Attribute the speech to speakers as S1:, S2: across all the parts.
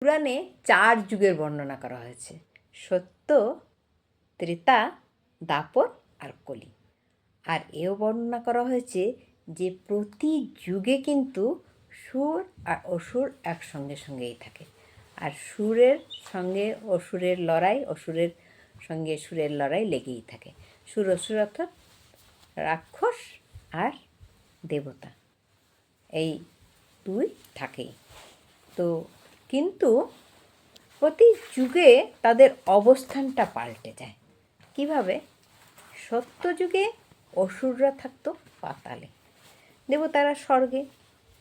S1: পুরাণে চার যুগের বর্ণনা করা হয়েছে। সত্য, ত্রেতা, দাপর আর কলি। আর এও বর্ণনা করা হয়েছে যে প্রতি যুগে কিন্তু সুর আর অসুর একসঙ্গে সঙ্গেই থাকে। আর সুরের সঙ্গে অসুরের লড়াই, অসুরের সঙ্গে সুরের লড়াই লেগেই থাকে। সুর অসুর অর্থাৎ রাক্ষস আর দেবতা। এই দুই থাকেই। তো কিন্তু প্রতি যুগে তাদের অবস্থানটা পাল্টে যায়। কীভাবে? সত্য যুগে অসুররা থাকতো পাতালে। দেবতারা স্বর্গে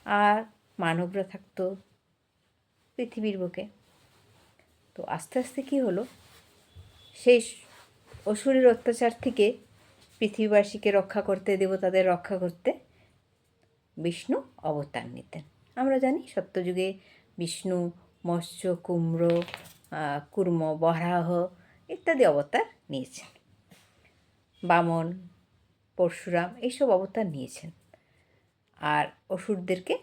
S1: আর মানবরা থাকতো পৃথিবীর বুকে। তো আস্তে আস্তে কী হলো? সেই অসুরের অত্যাচার থেকে পৃথিবীবাসীকে রক্ষা করতে, দেবতাদের রক্ষা করতে বিষ্ণু অবতার নিতেন। আমরা জানি সত্যযুগে বিষ্ণু মৎস্য আহ, কুর্ম বরাহ ইত্যাদি অবতার নিয়েছেন। বামন পরশুরাম এইসব অবতার নিয়েছেন। আর অসুরদেরকে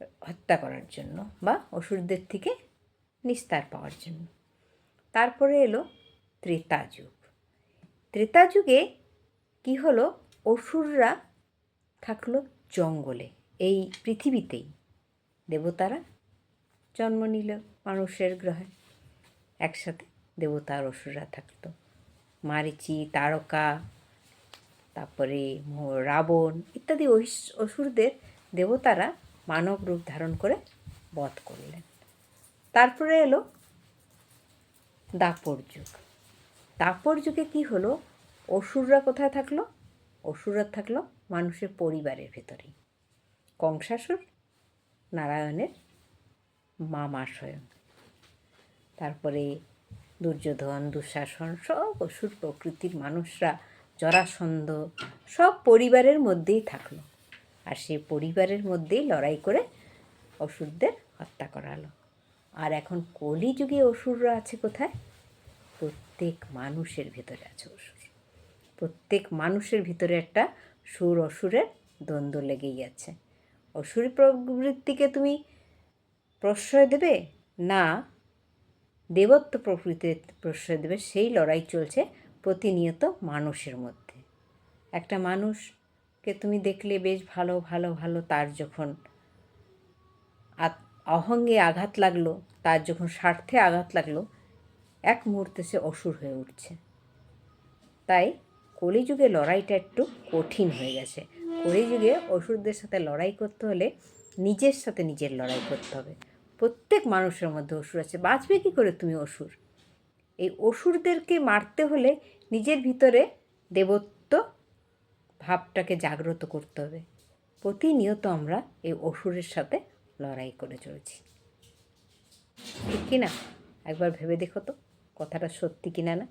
S1: হত্যা করার জন্য বা অসুরদের থেকে নিস্তার পাওয়ার জন্য। তারপরে এলো ত্রেতা যুগ ত্রেতা যুগে কী হলো? অসুররা থাকল জঙ্গলে। এই পৃথিবীতেই দেবতারা জন্ম নিল মানুষের গ্রহে। একসাথে দেবতা আর অসুররা থাকতো। মারিচি, তারকা, তারপরে রাবণ ইত্যাদি অসুরদের দেবতারা মানব রূপ ধারণ করে বধ করলেন। তারপরে এলো দাপর যুগ। দাপর যুগে কি হলো? অসুররা কোথায় থাকল? অসুররা থাকল মানুষের পরিবারের ভেতরেই। কংসাসুর, নারায়ণের মামা স্বয়ং। তারপরে দুর্যোধন, দুঃশাসন, সব অসুর প্রকৃতির মানুষরা, জরাসন্ধ, সব পরিবারের মধ্যেই থাকল। আর সেই পরিবারের মধ্যেই লড়াই করে অসুরদের হত্যা করালো। আর এখন কলিযুগে অসুররা আছে কোথায়? প্রত্যেক মানুষের ভিতরে আছে অসুর। প্রত্যেক মানুষের ভিতরে একটা সুর অসুরের দ্বন্দ্ব লেগেই আছে। অসুর প্রবৃত্তিকে তুমি প্রশ্রয় দেবে? না। দেবত্ব প্রকৃতির প্রশ্রয় দেবে। সেই লড়াই চলছে প্রতিনিয়ত মানুষের মধ্যে। একটা মানুষকে তুমি দেখলে বেশ ভালো ভালো ভালো, তার যখন অহঙ্গে আঘাত লাগল, তার যখন স্বার্থে আঘাত লাগল, এক মুহূর্তে সে অসুর হয়ে উঠছে। তাই কলিযুগে লড়াইটা একটু কঠিন হয়ে গেছে। কলিযুগে অসুরদের সাথে লড়াই করতে হলে নিজের সাথে নিজের লড়াই করতে হবে। প্রত্যেক মানুষের মধ্যে অসুর আছে। বাঁচবে কী করে তুমি অসুর? এই অসুরদেরকে মারতে হলে নিজের ভিতরে দেবত্ব ভাবটাকে জাগ্রত করতে হবে। প্রতিনিয়ত আমরা এই অসুরের সাথে লড়াই করে চলেছি। ঠিক কি না? একবার ভেবে দেখো তো, কথাটা সত্যি কিনা না?